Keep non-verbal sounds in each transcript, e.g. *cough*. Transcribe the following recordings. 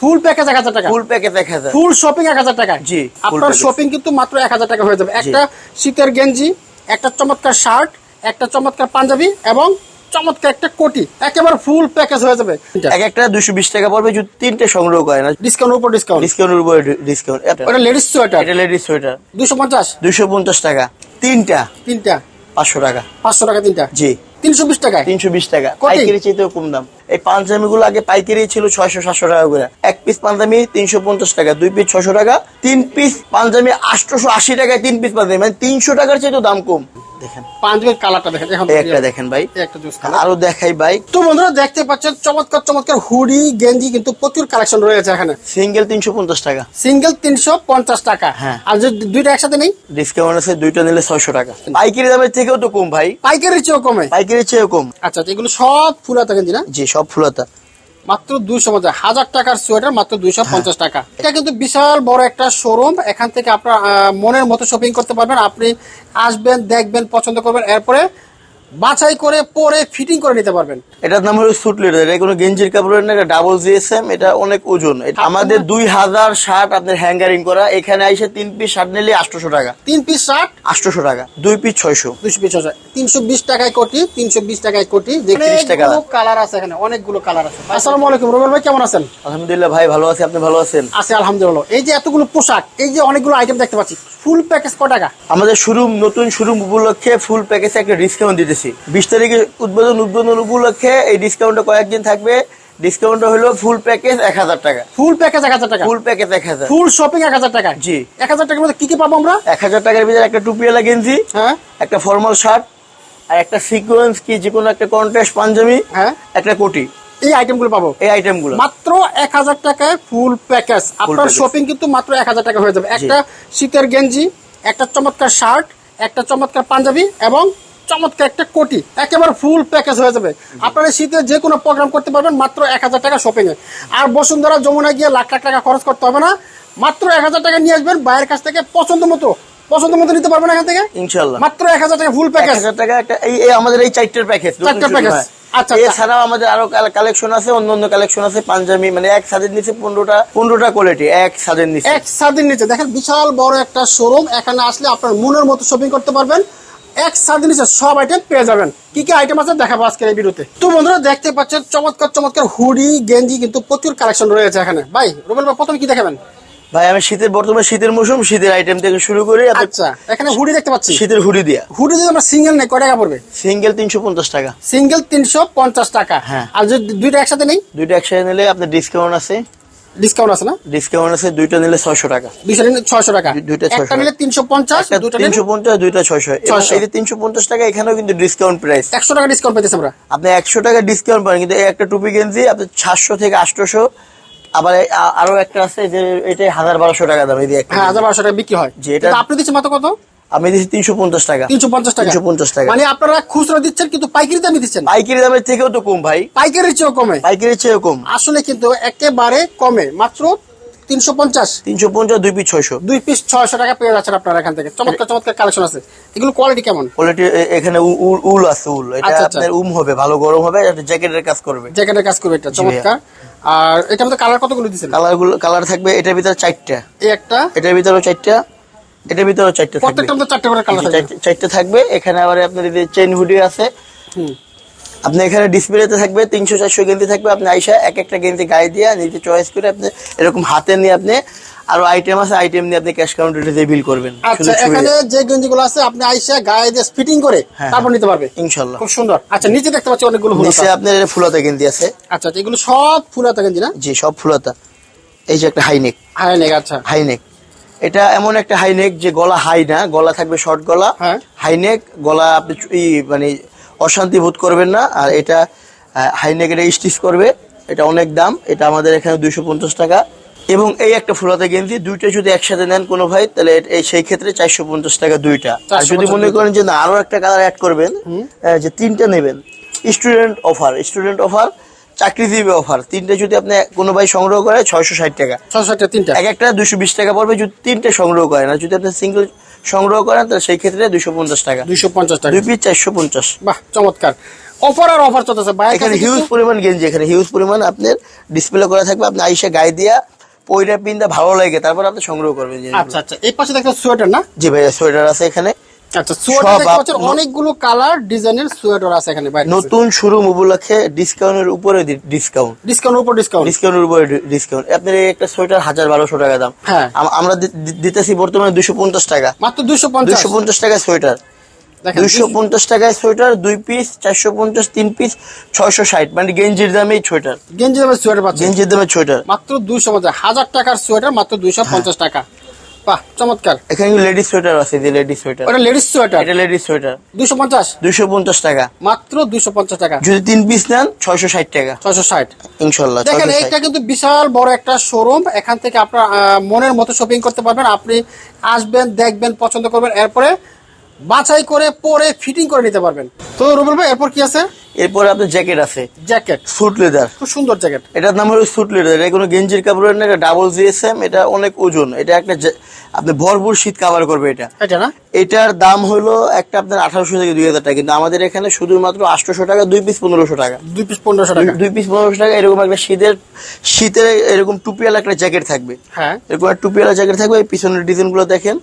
Full package এক হাজার টাকা। ফুল প্যাকেজ এক হাজার। ফুল শপিং এক হাজার টাকা জি, আপনার শপিং কিন্তু মাত্র এক হাজার টাকা হয়ে যাবে। একটা শীতের গেঞ্জি একটা চমৎকার শার্ট একটা চমৎকার পাঞ্জাবি এবং চমৎকার একটা কোটি। একেবারে ফুল প্যাকেজ হয়ে যাবে। এক একটা দুশো বিশ টাকা পড়বে যদি তিনটে সংগ্রহ করেন ডিসকাউন্ট উপর ডিসকাউন্ট ডিসকাউন্টের উপরে ডিসকাউন্ট ওটা লেডিস সোয়েটার এটা লেডিস সোয়েটার দুশো পঞ্চাশ। দুশো পঞ্চাশ টাকা। তিনটা। তিনটা। পাঁচশো টাকা। পাঁচশো টাকা তিনটা। জি। তিনশো বিশ টাকায়? টাকা। পাইকারি চাইতেও কম দাম। এই পাঞ্জাবি গুলো আগে পাইকারি ছিল ছয়শো সাতশো টাকা করে। এক পিস পাঞ্জাবি তিনশো পঞ্চাশ টাকা দুই পিস ছশো টাকা তিন পিস পাঞ্জাবি আটশোশো আশি টাকায় তিন পিস পাঞ্জাবি। মানে তিনশো টাকার চাইতেও দাম কম। দেখেন পাঞ্জাবির কালারটা দেখেন এখন একটা দেখেন। ভাই। একটা জুস কালার। আরও দেখাই ভাই। তো বন্ধুরা দেখতে পাচ্ছেন চমৎকার চমৎকার হুডি গেঞ্জি কিন্তু প্রচুর কালেকশন রয়েছে এখানে। সিঙ্গেল তিনশো পঞ্চাশ টাকা। সিঙ্গেল তিনশো পঞ্চাশ টাকা। হ্যাঁ। আর যদি দুইটা একসাথে নেই? ডিসকাউন্ট আছে দুইটা নিলে ছয়শো টাকা। পাইকারি দামের থেকেও তো কম ভাই। পাইকারির চেয়েও কমে। পাইকারির চেয়েও কম। আচ্ছা আচ্ছা, এগুলো সব ফুলাতা গেঞ্জি না? জি সব ফুলাতা। মাত্র দুইশো পঞ্চাশ হাজার টাকার সোয়েটার মাত্র দুইশো হ্যাঁ। পঞ্চাশ টাকা। এটা কিন্তু বিশাল বড় একটা শোরুম এখান থেকে আপনার মনের মতো শপিং করতে পারবেন। আপনি আসবেন দেখবেন পছন্দ করবেন। এরপরে বাছাই করে পরে ফিটিং করে নিতে পারবেন। এটার নাম হলো সুট লিডার এটা কোনো গেঞ্জির কাপড়ের না এটা ডাবল জিএসএম এটা অনেক ওজন। এটা আমাদের দুই হাজার শার্ট আপনার হ্যাঙ্গারিং করা এখানে আইসে তিন পিস শার্ট নিলে আটশোশো টাকা। তিন পিস শার্ট আটশোশো টাকা দুই পিস ছয়শো। দুইশো পিস আছে তিনশো বিশ টাকায় কোটি তিনশো বিশ টাকায় কোটি যে 30 টাকা। কালার আছে এখানে অনেকগুলো কালার আছে। আসসালামু আলাইকুম রুবেল ভাই কেমন আছেন? আলহামদুলিল্লাহ ভাই ভালো আছি আপনি ভালো আছেন? আছে আলহামদুলিল্লাহ। এই যে এতগুলো পোশাক এই যে অনেকগুলো আইটেম দেখতে পাচ্ছি ফুল প্যাকেজ ক টাকা? আমাদের শুরু নতুন শুরু উপলক্ষে ফুল প্যাকেজে একটা ডিসকাউন্ট দিতেছি। বিশ। তারিখে উদ্বোধন উদ্বোধন উপলক্ষে এই ডিসকাউন্টটা কয়েকদিন থাকবে। ডিসকাউন্টটা হলো ফুল প্যাকেজ এক হাজার টাকা। ফুল প্যাকেজ এক হাজার টাকা? ফুল প্যাকেজ এক হাজার। ফুল শপিং এক হাজার টাকা জি। এক হাজার টাকার মধ্যে কি কি পাবো আমরা? এক হাজার টাকার ভিতরে একটা টুপিওয়ালা গেঞ্জি হ্যাঁ। একটা ফর্মাল শার্ট আর একটা সিকোয়েন্স কি যে কোনো একটা কন্ট্রাস্ট পাঞ্জাবি হ্যাঁ। একটা কোটি। এই আইটেমগুলো পাবো? এই আইটেমগুলো মাত্র এক হাজার টাকায় ফুল প্যাকেজ আপনার শপিং কিন্তু মাত্র এক হাজার টাকা হয়ে যাবে। একটা শীতের গেঞ্জি একটা চমৎকার শার্ট একটা চমৎকার পাঞ্জাবি এবং চমৎকার একটা কোটি একেবারে ফুল প্যাকেজ হয়ে যাবে। আপনারা শীতে যে কোনো প্রোগ্রাম করতে পারবেন মাত্র এক হাজার টাকা শপিং এ। আর বসুন্ধরা যমুনা গিয়ে লাখ লাখ টাকা খরচ করতে হবে না। মাত্র এক হাজার টাকা নিয়ে আসবেন বাইরের কাছ থেকে পছন্দ মতো পছন্দ মতো নিতে পারবেন এখান থেকে? ইনশাল্লাহ মাত্র এক হাজার টাকা ফুল প্যাকেজ টাকা একটা এই এই আমাদের এই চারটের প্যাকেজ চারটের package। আচ্ছা, আচ্ছা। এছাড়াও আমাদের আরও কালেকশন আছে অন্য অন্য কালেকশন আছে পাঞ্জাবি মানে এক সাদের নিচে পনেরোটা পনেরোটা কোয়ালিটি এক সাদের নিচে। এক স্বাধীন নিচে। দেখেন বিশাল বড় একটা শোরুম এখানে আসলে আপনার মনের মতো শপিং করতে পারবেন। এক স্বাধীন নিচে সব আইটেম পেয়ে যাবেন। কি কি আইটেম আছে দেখাবো আজকের এই ভিডিওতে। তো বন্ধুরা দেখতে পাচ্ছেন চমৎকার চমৎকার হুডি গেঞ্জি কিন্তু প্রচুর কালেকশন রয়েছে এখানে। ভাই রুবেল ভাই প্রথমে কি দেখাবেন? ভাই আমি শীতের বর্তমানে শীতের মৌসুম শীতের আইটেম থেকে শুরু করি আচ্ছা এখানে হুডি দেখতে পাচ্ছি। শীতের হুডি দিয়া। হুডি যদি আমরা সিঙ্গেল নেই কয় টাকা পড়বে? সিঙ্গেল তিনশো পঞ্চাশ টাকা। সিঙ্গেল তিনশো পঞ্চাশ টাকা। হ্যাঁ। আর যদি দুইটা একসাথে নেই? দুইটা একসাথে নিলে আপনার ডিসকাউন্ট আছে। ডিসকাউন্ট আছে না? ডিসকাউন্ট আছে দুইটা নিলে ছয়শো টাকা। দুইশো নিলে ছয়শো টাকা। দু- দুইটা একটা নিলে তিনশো পঞ্চাশ দুইটা নিলে তিনশো পঞ্চাশ দুইটা 600 এই যে তিনশো পঞ্চাশ টাকা এখানেও কিন্তু ডিসকাউন্ট প্রাইস একশো টাকা ডিসকাউন্ট পেতেছি আমরা। আপনি একশো টাকা ডিসকাউন্ট পাবেন কিন্তু একটা টুপি গেঞ্জি আপনি থেকে আটশোশো। আবার আরও একটা আছে যে এটা হাজার বারোশো টাকা দাম এই যে একটা। হ্যাঁ হাজার বারোশো টাকা বিক্রি হয়। এটা- আপনি দিচ্ছেন মাত্র কত? আমি দিচ্ছি তিনশো পঞ্চাশ টাকা। তিনশো পঞ্চাশ টাকা। তিনশো পঞ্চাশ টাকা। মানে আপনারা খুচরা দিচ্ছেন কিন্তু পাইকারি দামে দিচ্ছেন? পাইকারি দামের থেকেও তো কম ভাই। পাইকারির চেয়েও কমে? পাইকারির চেয়েও কম। আসলে কিন্তু একেবারে কমে। মাত্র তিনশো পঞ্চাশ। তিনশো পঞ্চাশ দুই পিস ছয়শো। দুই পিস ছয়শো টাকা পেয়ে যাচ্ছেন আপনারা এখান থেকে। চমৎকার চমৎকার কালেকশন আছে। এগুলো কোয়ালিটি কেমন? কোয়ালিটি এখানে উল উল আছে উল। এটা আচ্ছা, আচ্ছা। আপনার উম হবে ভালো গরম হবে এটা জ্যাকেটের কাজ করবে। জ্যাকেটের কাজ করবে এটা চমৎকার। আর এটার মধ্যে কালার কতগুলো দিচ্ছেন? কালারগুলো কালার থাকবে এটার ভিতরে চারটা। এই একটা। এটার ভিতরে চারটা। এটার ভিতরেও চারটা মধ্যে চারটে করে কালার থাকবে। চারটে- থাকবে। এখানে আবার আপনার এই চেন হুডি আছে। আপনি এখানে ডিসপ্লেতে থাকবে তিনশো চারশো গেঞ্জি থাকবে। আপনি আইসা এক একটা গেঞ্জি গায়ে দিয়ে নিজে চয়েস করে আপনি এরকম হাতে নিয়ে আপনি আরও আইটেম আছে আইটেম নিয়ে আপনি ক্যাশ কাউন্টারে দিয়ে বিল করবেন। আচ্ছা এখানে যে গেঞ্জিগুলো আছে আপনি আইসা গায়ে দিয়ে ফিটিং করে হ্যাঁ, তারপর নিতে পারবে। ইনশাল্লাহ খুব সুন্দর। আচ্ছা নিচে দেখতে পাচ্ছি অনেকগুলো নিচে আপনার এটা ফুলাতা গেঞ্জি আছে। আচ্ছা আচ্ছা, এগুলো সব ফুল হাতা গেঞ্জি না? জি সব ফুলাতা। এই যে একটা হাইনেক হ্যাঁ নেক আচ্ছা। হাইনেক এটা এমন একটা হাইনেক যে গলা হাই না গলা থাকবে শর্ট গলা। হ্যাঁ। হাইনেক গলা আপনি মানে অশান্তি বোধ করবেন না আর এটা হাইনেক এটা স্টিচ করবে এটা অনেক দাম এটা আমাদের এখানে দুইশো পঞ্চাশ টাকা। এবং এই একটা ফুলাতে গেঞ্জি দুইটা যদি একসাথে নেন কোনো ভাই তাহলে এই সেই ক্ষেত্রে চারশো পঞ্চাশ টাকা দুইটা। আর যদি মনে করেন যে না আরও একটা কালার অ্যাড করবেন যে তিনটা নেবেন স্টুডেন্ট অফার স্টুডেন্ট অফার চাকরিজীবী অফার তিনটে যদি আপনি কোনো ভাই সংগ্রহ করে ছয়শো ষাট টাকা। ছশো ষাটটা তিনটা। এক একটা দুশো বিশ টাকা পড়বে যদি তিনটে সংগ্রহ করেন আর যদি আপনি সিঙ্গেল সংগ্রহ করেন তাহলে সেই ক্ষেত্রে দুশো পঞ্চাশ টাকা। দুইশো পঞ্চাশ টাকা। দুই পিস চারশো পঞ্চাশ। বাহ চমৎকার। অফার আর অফার চলতেছে। এখানে হিউজ পরিমাণ গেঞ্জি এখানে হিউজ পরিমাণ আপনার ডিসপ্লে করা থাকবে। আপনি আইসা গায়ে দিয়া পয়টা পিনটা ভালো লাগে তারপর আপনি সংগ্রহ করবেন আচ্ছা আচ্ছা। এই পাশে দেখতে সোয়েটার না? জি ভাইয়া সোয়েটার আছে এখানে। আচ্ছা অনেকগুলো কালার ডিজাইনের সোয়েটার আছে এখানে নতুন শুরু উপলক্ষে ডিসকাউন্টের উপরে ডিসকাউন্ট উপর ডিসকাউন্ট ডিসকাউন্টের উপরে ডিসকাউন্ট আপনার একটা সোয়েটার হাজার বারোশো টাকা দাম। হ্যাঁ। আমরা দিতেছি বর্তমানে দুশো পঞ্চাশ টাকা। মাত্র দুশো পঞ্চাশ। দুশো সোয়েটার। পঞ্চাশ টাকায় সোয়েটার দুই পিস চারশো পঞ্চাশ তিন পিস ছয়শো ষাট। মানে গেঞ্জির দামেই সোয়েটার। গেঞ্জি দামের সোয়েটার গেঞ্জির দামে সোয়েটার। মাত্র দুশো পঞ্চাশ। হাজার টাকার সোয়েটার মাত্র দুইশো পঞ্চাশ টাকা। বাহ চমৎকার। এখানে লেডিস সোয়েটার আছে যে লেডিস সোয়েটার ওটা লেডিস সোয়েটার এটা লেডিস সোয়েটার দুশো পঞ্চাশ? দুইশো পঞ্চাশ টাকা। মাত্র দুশো পঞ্চাশ টাকা। যদি তিন পিস নেন ছয়শো ষাট টাকা। ছয়শো ষাট। ইনশাল্লাহ দেখেন 660 কিন্তু বিশাল বড় একটা শোরুম এখান থেকে আপনার মনের মতো শপিং করতে পারবেন। আপনি আসবেন দেখবেন পছন্দ করবেন। এরপরে বাছাই করে পরে ফিটিং করে নিতে পারবেন। তো রুবেল ভাই এরপর কি আছে? এরপরে আপনার জ্যাকেট আছে। জ্যাকেট স্যুট লেদার খুব সুন্দর জ্যাকেট এটার নাম হলো স্যুট লেদার এটা কোনো গেঞ্জির কাপড়ের না এটা ডাবল জিএসএম এটা অনেক ওজন। এটা একটা আপনি ভরপুর শীত কাভার করবে এটা। এটা না? এটার দাম হলো একটা আপনার আঠারোশো থেকে দুই হাজার টাকা। কিন্তু আমাদের এখানে শুধুমাত্র আঠারোশো টাকা দুই পিস পনেরোশো টাকা। দুই পিস পনেরোশো টাকা। দুই পিস পনেরোশো টাকা এরকম একটা শীতের শীতের এরকম টুপিওয়ালা একটা জ্যাকেট থাকবে। হ্যাঁ। এরকম একটা টুপিওয়ালা জ্যাকেট থাকবে এই পিছনের ডিজাইনগুলো দেখেন।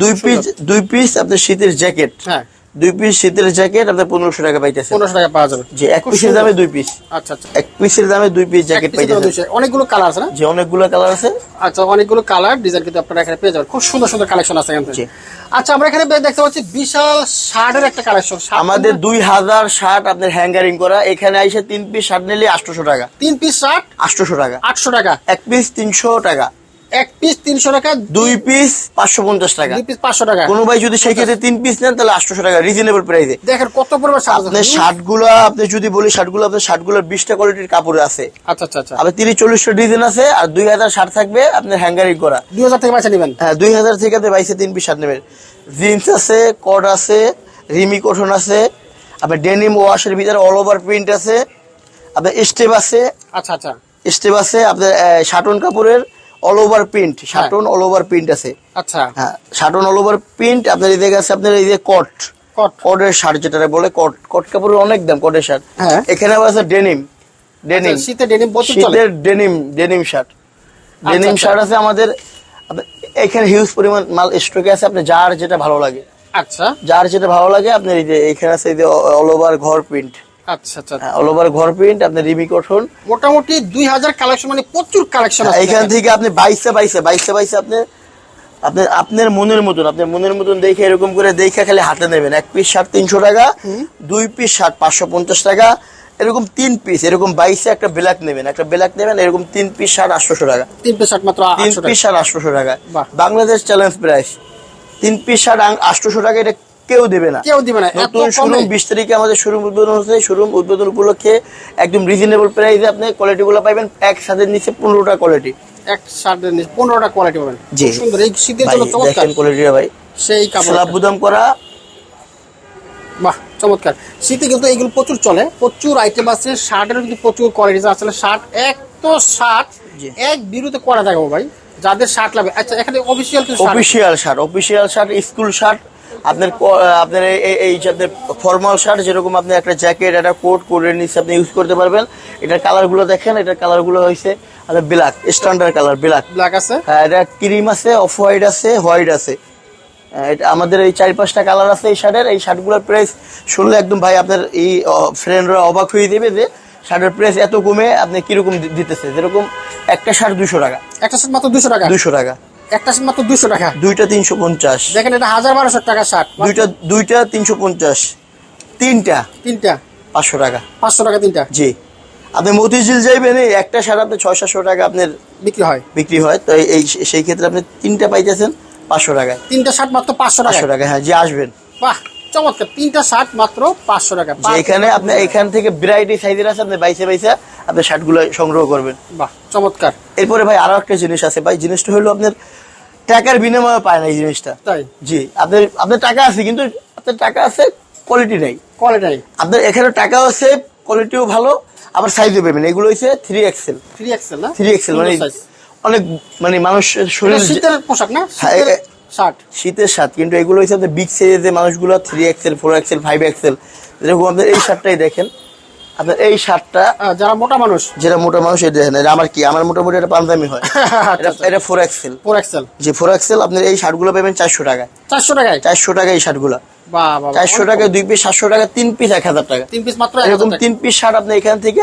দুই পিস দুই পিস আপনার শীতের জ্যাকেট হ্যাঁ। দুই পিস শীতের জ্যাকেট আপনার পনেরোশো টাকা পাইতেছেন পনেরোশো টাকা পাওয়া যাবে। যে এক পিসের দামে দুই পিস আচ্ছা আচ্ছা। এক পিসের দামে দুই পিস জ্যাকেট 200 অনেকগুলো কালার আছে না? যে অনেকগুলো কালার আছে। আচ্ছা অনেকগুলো কালার ডিজাইন কিন্তু আপনারা এখানে পেয়ে যাবেন। খুব সুন্দর সুন্দর কালেকশন আছে এখান থেকে। আচ্ছা আমরা এখানে দেখতে পাচ্ছি বিশাল শার্টের একটা কালেকশন আমাদের দুই হাজার শার্ট আপনার হ্যাঙ্গারিং করা। এখানে আইসে তিন পিস শার্ট নিলে আটশোশো টাকা। তিন পিস শার্ট? আটশোশো টাকা। আটশো টাকা। এক পিস তিনশো টাকা। এক পিস তিনশো টাকা দুই পিস পাঁচশো পঞ্চাশ টাকা। দুই পিস পাঁচশো টাকা। কোনো ভাই যদি সেই ক্ষেত্রে তিন পিস নেন তাহলে আটশোশো টাকা রিজনেবল প্রাইসে দেখেন কত পরিমাণ আপনার শার্টগুলো আপনি যদি বলি শার্টগুলো আপনার শার্টগুলোর বিশটা কোয়ালিটির কাপড় আছে। আচ্ছা আচ্ছা আচ্ছা। আবার তিরিশ চল্লিশটা ডিজাইন আছে আর দুই হাজার শার্ট থাকবে আপনার হ্যাঙ্গারিং করা। দুই হাজার থেকে বাঁচা নেবেন? হ্যাঁ দুই হাজার থেকে আপনি বাইশে তিন পিস শার্ট নেবেন। জিন্স আছে কট আছে রিমি কটন আছে আপনার ডেনিম ওয়াশের ভিতরে অল ওভার প্রিন্ট আছে আপনার স্টেপ আছে। আচ্ছা আচ্ছা। স্টেপ আছে আপনার শাটন কাপড়ের all over print satin all over print আছে। আচ্ছা। হ্যাঁ শাটন অল ওভার প্রিন্ট আপনার এই জায়গায় আছে আপনার এই যে কট কট কটের শার্ট যেটা বলে কট কট কাপড়ের অনেক দাম কটের শার্ট হ্যাঁ। এখানে আছে ডেনিম ডেনিম আচ্ছা, শীতে ডেনিম শীতের denim denim shirt denim. Shirt আছে আমাদের এখানে হিউজ পরিমাণ মাল স্টকে আছে আপনার যার যেটা ভালো লাগে। আচ্ছা। যার যেটা ভালো লাগে আপনার এই যে এখানে আছে এই যে অল ওভার ঘর প্রিন্ট আচ্ছা আচ্ছা। অল ওভার ঘর প্রিন্ট আপনার রিমি কটন মোটামুটি দুই হাজার কালেকশন মানে প্রচুর কালেকশন আছে এখান থেকে আপনি বাইশে বাইশে বাইশে বাইশে আপনি আপনার আপনার মনের মতন আপনার মনের মতন দেখে এরকম করে দেখে খালি হাতে নেবেন। এক পিস শার্ট তিনশো টাকা দুই পিস শার্ট পাঁচশো পঞ্চাশ টাকা এরকম তিন পিস এরকম বাইশে একটা ব্ল্যাক নেবেন। একটা ব্ল্যাক নেবেন এরকম তিন পিস শার্ট আটশোশো টাকা। তিন পিস শার্ট মাত্র তিন আটশো পিস শার্ট আটশোশো টাকা। বাংলাদেশ চ্যালেঞ্জ প্রাইস তিন পিস শার্ট আটশোশো টাকা এটা কেউ দেবে না। কেউ দিবে না নতুন শোরুম বিশ তারিখে আমাদের শোরুম উদ্বোধন হচ্ছে শোরুম উদ্বোধন উপলক্ষে একদম রিজনেবল প্রাইসে আপনি কোয়ালিটি গুলো পাইবেন এক সাথে নিচে পনেরোটা কোয়ালিটি এক শার্টের নিচে পনেরোটা কোয়ালিটি পাবেন। জি। সুন্দর এই শীতের জন্য চমৎকার। দেখেন কোয়ালিটিটা ভাই। সেই কাপড় স্লাব বুদাম করা। বাহ চমৎকার। শীতে কিন্তু এইগুলো প্রচুর চলে প্রচুর আইটেম আছে শার্টের কিন্তু প্রচুর কোয়ালিটি আছে। শার্ট এক তো শার্ট এক বিরুতে করা দেখাবো ভাই। যাদের শার্ট লাগবে আচ্ছা এখানে official official shirt official shirt school shirt আপনার আপনার এই- যে আপনার ফর্মাল শার্ট যেরকম আপনি একটা জ্যাকেট একটা কোট কোটের নিচে আপনি ইউজ করতে পারবেন। এটার কালারগুলো দেখেন এটার কালারগুলো হয়েছে আপনার black standard colour black black আছে? হ্যাঁ এটা ক্রিম আছে অফ হোয়াইট আছে হোয়াইট আছে। এটা আমাদের এই চার পাঁচটা কালার আছে এই শার্টের এই শার্টগুলোর প্রাইস শুনলে একদম ভাই আপনার এই ফ্রেন্ডরা অবাক হয়ে দেবে যে শার্টের প্রাইস এত কমে আপনি কীরকম দিতেছে? যেরকম একটা শার্ট দুশো টাকা। একটা শার্ট মাত্র দুশো টাকা? দুশো টাকা। একটা শার্ট মাত্র দুশো টাকা। দুইটা তিনশো পঞ্চাশ। দেখেন এটা হাজার বারোশো টাকা শার্ট দুইটা দুইটা তিনশো পঞ্চাশ। তিনটা? তিনটা। পাঁচশো টাকা। পাঁচশো টাকা তিনটা। জি। আপনি মতিঝিল যাইবেন একটা শার্ট আপনি ছয় সাতশো টাকা আপনার বিক্রি হয়। বিক্রি হয়। তো এই- সেই ক্ষেত্রে আপনি তিনটা পাইতেছেন পাঁচশো টাকায়। তিনটা শার্ট মাত্র পাঁচশো টাকা পাঁচশো টাকা হ্যাঁ যে আসবেন। বাহ! চমৎকার তিনটা শার্ট মাত্র পাঁচশো টাকা। এখানে আপনি এখান থেকে ভ্যারাইটি সাইজের আছে আপনি বাইসে বাইসে আপনি শার্টগুলো সংগ্রহ করবেন। বাহ চমৎকার। এরপরে ভাই আরও একটা জিনিস আছে ভাই জিনিসটা হলো আপনার টাকার বিনিময়ে পায় না এই জিনিসটা। তাই? জি আপনার আপনার টাকা আছে কিন্তু আপনার টাকা আছে কোয়ালিটি নাই। কোয়ালিটি নাই। আপনার এখানে টাকাও আছে কোয়ালিটিও ভালো আবার সাইজও পাবেন। এগুলো হচ্ছে থ্রি এক্সেল থ্রি এক্সেল না? থ্রি এক্সেল মানে অনেক মানে মানুষ শরীর শীতের পোশাক না? হ্যাঁ, শীতের- শার্ট কিন্তু এগুলো আপনার বিগ সাইজের যে মানুষগুলো three XL four XL five XL যেরকম আপনার এই শার্টটাই দেখেন। আপনার এই শার্টটা যারা মোটা মানুষ। যেটা মোটা মানুষ এই দেখেন আমার কি? আমার মোটামুটি এটা পাঞ্জামি হয়। *laughs* আচ্ছা, এটা- এটা ফোর এক্সেল ফোর এক্সেল যে ফোর এক্সেল আপনার এই শার্টগুলো পাবেন চারশো টাকায়। চারশো টাকায়? চারশো টাকা এই শার্টগুলো চারশো টাকায় দুই পিস সাতশো টাকা তিন পিস এক হাজার টাকা। তিন পিস মাত্র এরকম তিন পিস শার্ট আপনি এখান থেকে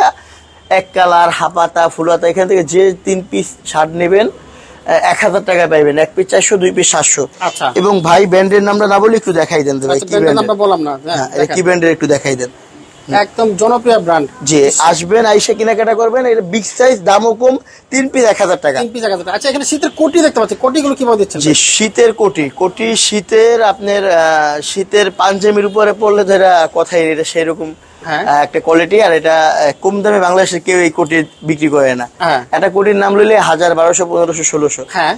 এক কালার হাপাতা ফুলাতা এখান থেকে যে তিন পিস শার্ট নেবেন এক হাজার টাকায় পাইবেন এক পিস চারশো দুই পিস সাতশো আচ্ছা। এবং ভাই ব্র্যান্ডের নামটা না বলে একটু দেখাই দেন ভাই আচ্ছা, কি ব্র্যান্ডের বললাম না হ্যাঁ, হ্যাঁ। কি ব্র্যান্ডের একটু দেখাই দেন একদম জনপ্রিয় ব্র্যান্ড যে আসবেন আইসে কেনাকাটা করবেন। এটা বিগ সাইজ দামও কম তিন পিস এক হাজার টাকা। তিন পিস এক হাজার টাকা। আচ্ছা এখানে শীতের কোটি দেখতে পাচ্ছি। কোটিগুলো কীভাবে দিচ্ছেন? যে শীতের কোটি। কোটি শীতের আপনার শীতের পাঞ্জাবির উপরে পড়লে এটা কথাই এটা সেরকম হ্যাঁ। একটা কোয়ালিটি আর এটা কম দামে বাংলাদেশে কেউ এই কোটি বিক্রি করে না। হ্যাঁ। একটা কোটির নাম লইলে হাজার বারোশো পনেরোশো ষোলোশো। হ্যাঁ।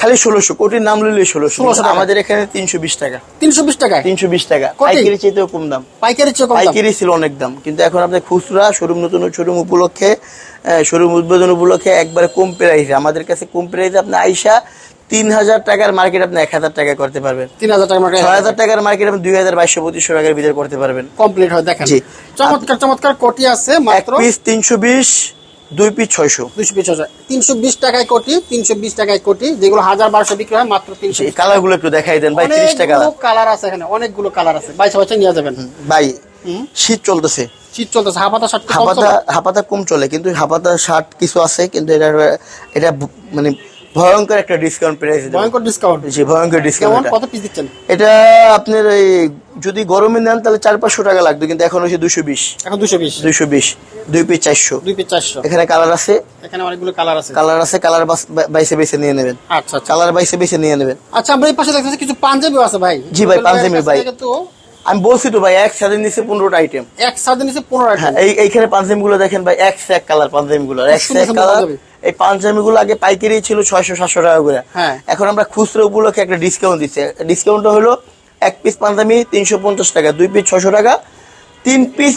খালি ষোলোশো কোটির নাম লইলে ষোলোশো। আমাদের এখানে তিনশো বিশ টাকা। তিনশো বিশ টাকা? তিনশো বিশ টাকা? পাইকারি চাইতেও কম দাম। পাইকারি চেয়ে পাইকারি ছিল অনেক দাম। কিন্তু এখন আপনি খুচরা শোরুম নতুন শোরুম উপলক্ষে শোরুম উদ্বোধন উপলক্ষে একবারে কম প্রাইসে। আমাদের কাছে কম প্রাইসে আপনি আইসা তিন হাজার টাকার মার্কেট আপনি এক হাজার টাকা করতে পারবেন। তিন হাজার টাকা মার্কেট ছয় হাজার টাকার মার্কেট আপনি দুই হাজার বাইশশো পঁচিশশো টাকার ভিতরে করতে পারবেন। কমপ্লিট হয় দেখেন। চমৎকার চমৎকার কোটি আছে মাত্র পিস তিনশো বিশ দুই পিস ছয়শো। দুইশো পিস ছয়শো। তিনশো বিশ টাকায় কোটি তিনশো বিশ টাকায় কোটি যেগুলো হাজার বারোশো বিক্রি হয় মাত্র তিনশো কালারগুলো একটু দেখাই দেন ভাই তিরিশ টাকা। কালার আছে এখানে অনেকগুলো কালার আছে। বাইশ বছর নিয়ে যাবেন। ভাই শীত চলতেছে। শীত চলতেছে হাফাতা শার্ট হাপাতা হাপাতা কম চলে কিন্তু হাফাতা শার্ট কিছু আছে কিন্তু এটা এটা মানে ভয়ঙ্কর একটা ডিসকাউন্ট প্রাইস ভয়ঙ্কর ডিসকাউন্ট জি ভয়ঙ্কর ডিসকাউন্ট কত পিস দিচ্ছেন? এটা আপনার এই যদি গরমে নেন তাহলে চার পাঁচশো টাকা লাগবে কিন্তু এখন হচ্ছে দুশো বিশ। এখন দুশো বিশ? দুইশো বিশ দুই পিস চারশো। দুই পিস চারশো। এখানে কালার আছে। এখানে অনেকগুলো কালার আছে। কালার আছে কালার বাইসে বেছে নিয়ে নেবেন। আচ্ছা আচ্ছা। কালার বাইসে বেছে নিয়ে নেবেন। আচ্ছা আমরা এই পাশে দেখতেছি কিছু পাঞ্জাবি আছে ভাই। জি ভাই, পাঞ্জাবি ভাই। তো। আমি বলছি তো ভাই এক সাথে নিচে পনেরোটা আইটেম এক সাথে নিচে পনেরো হ্যাঁ এইখানে পাঞ্জাবি গুলো দেখেন ভাই এক এক কালার পাঞ্জাবি গুলো এক এক কালার। এই পাঞ্জাবি গুলো আগে পাইকারি ছিল ছয়শো সাতশো টাকা করে। হ্যাঁ। এখন আমরা খুচরো উপলক্ষে একটা ডিসকাউন্ট দিচ্ছি। ডিসকাউন্টটা হলো এক পিস পাঞ্জাবি তিনশো পঞ্চাশ টাকা দুই পিস ছশো টাকা তিন পিস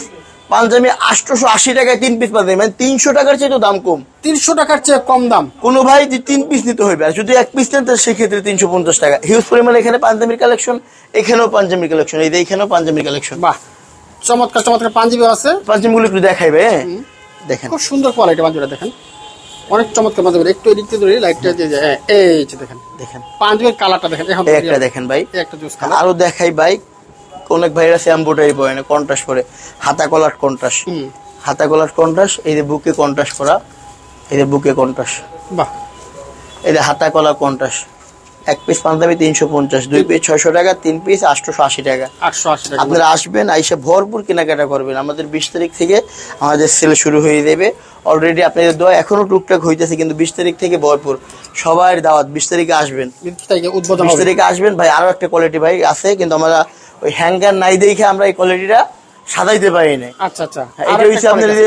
পাঞ্জাবি আটশোশো আশি টাকায় তিন পিস পাঞ্জাবি। মানে তিনশো টাকার চেয়ে তো দাম কম। তিনশো টাকার চেয়ে কম দাম। কোনো ভাই যে তিন পিস নিতে হইবে আর যদি এক পিস নেন তাহলে সেক্ষেত্রে তিনশো পঞ্চাশ টাকা। হিউজ পরিমাণে এখানে পাঞ্জাবির কালেকশন এখানেও পাঞ্জাবির কালেকশন এই এখানেও পাঞ্জাবির কালেকশন বাহ চমৎকার চমৎকার পাঞ্জাবিও আছে। পাঞ্জাবিগুলো একটু দেখাই ভাই হ্যাঁ। দেখেন। খুব সুন্দর কোয়ালিটি পাঞ্জাবিটা দেখেন। অনেক চমৎকার পাঞ্জাবি একটু এদিক থেকে ধরে লাইটটা দিয়ে যায় এই যে দেখেন। দেখেন। পাঞ্জাবির কালারটা দেখেন। এখন একটা দেখেন ভাই। একটা জুস কালার আরও দেখাই ভাই অনেক ভাইরা এম্বোটারি পরে না কন্ট্রাস্ট পরে। হাতা কলার কন্ট্রাস্ট হুম। হাতা কলার কন্ট্রাস্ট এই যে বুকে কন্ট্রাস্ট করা এই যে বুকে কন্ট্রাস্ট বাহ। এই যে হাতা কলার কন্ট্রাস্ট এক পিস পাঞ্জাবি তিনশো পঞ্চাশ দুই পিস ছয়শো টাকা তিন পিস আটশোশো আশি টাকা। আটশো আশি টাকা। আপনারা আসবেন আইসে ভরপুর কেনাকাটা করবেন। আমাদের বিশ তারিখ থেকে আমাদের সেল শুরু হয়ে যাবে। অলরেডি আপনাদের দোয়া এখনও টুকটাক হইতেছে কিন্তু বিশ তারিখ থেকে ভরপুর। সবার দাওয়াত বিশ তারিখে আসবেন। বিশ তারিখে আসবেন। ভাই আরও একটা কোয়ালিটি ভাই আছে কিন্তু আমরা ওই হ্যাঙ্গার নাই দেখে আমরা এই কোয়ালিটিটা সাজাইতে পারি না আচ্ছা আচ্ছা। হ্যাঁ, এটা হচ্ছে আপনার যে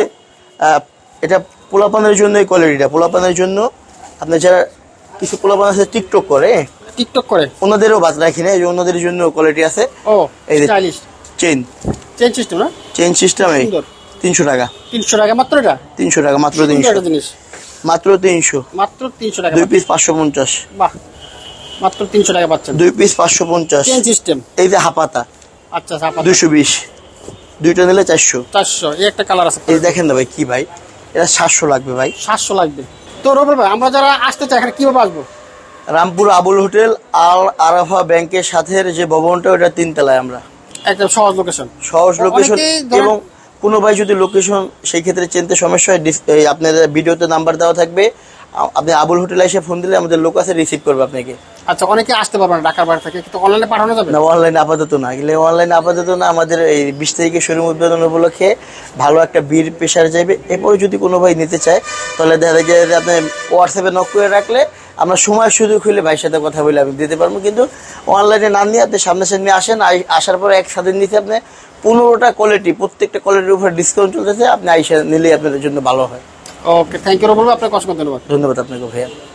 এটা পোলাপানের জন্য এই কোয়ালিটিটা পোলাপানের জন্য আপনার যারা কিছু পোলাপান আছে টিকটক করে। টিকটক করে? ওনাদেরও বাজ রাখি না এই যে ওনাদের জন্য কোয়ালিটি আছে। ও এই যে- স্টাইলিশ চেন চেঞ্জ সিস্টেম না? চেন সিস্টেম এই। তিনশো টাকা। তিনশো টাকা মাত্র এটা? তিনশো টাকা মাত্র তিনশো। জিনিস। মাত্র তিনশো। মাত্র তিনশো টাকা দুই পিস পাঁচশো পঞ্চাশ। বাহ। মাত্র তিনশো টাকা পাচ্ছেন। দুই পিস পাঁচশো পঞ্চাশ। চেঞ্জ সিস্টেম এই যে হাপাতা। আচ্ছা আচ্ছা দুইশো বিশ। দুইটা নিলে চারশো। চারশো। এই একটা কালার আছে। এই দেখেন না ভাই কি ভাই? এটা সাতশো লাগবে ভাই। সাতশো লাগবে। তো রবুল ভাই আমরা যারা আসতে চাই এখানে কীভাবে আসব? রামপুর আবুল হোটেল আল আরাফা ব্যাংকের সাথে যে ভবনটা ওটা তিনতলায় আমরা। একদম সহজ লোকেশন সহজ লোকেশন এবং কোনো ভাই যদি লোকেশন সেই ক্ষেত্রে চিনতে সমস্যা হয় আপনাদের ভিডিওতে নাম্বার দেওয়া থাকবে। আপনি আবুল হোটেলে এসে ফোন দিলে আমাদের লোক আছে রিসিভ করবে আপনাকে। আচ্ছা অনেকে আসতে পারবে না ঢাকার বাইরে থেকে। কিন্তু অনলাইনে পাঠানো যাবে? না অনলাইন আপাতত না। গেলে অনলাইন আপাতত না আমাদের এই বিশ তারিখে শোরুম উদ্বোধন উপলক্ষে ভালো একটা বীর প্রেশার যাবে। এরপরে যদি কোনো ভাই নিতে চায় তাহলে দেখা যায় যে আপনি হোয়াটসঅ্যাপে নক করে রাখলে আমরা সময় সুযোগ হইলে ভাইয়ের সাথে কথা বলে আমি দিতে পারব। কিন্তু অনলাইনে না নিয়ে আপনি সামনাসামনি আসেন আই- আসার পরে একসাথে নিতে আপনি পনেরোটা কোয়ালিটি প্রত্যেকটা কোয়ালিটির উপর ডিসকাউন্ট চলতেছে আপনি আইসা নিলেই আপনাদের জন্য ভালো হয়। ওকে থ্যাংক ইউ রবুল আপনাকে অসংখ্য ধন্যবাদ। ধন্যবাদ আপনাকে ভাইয়া।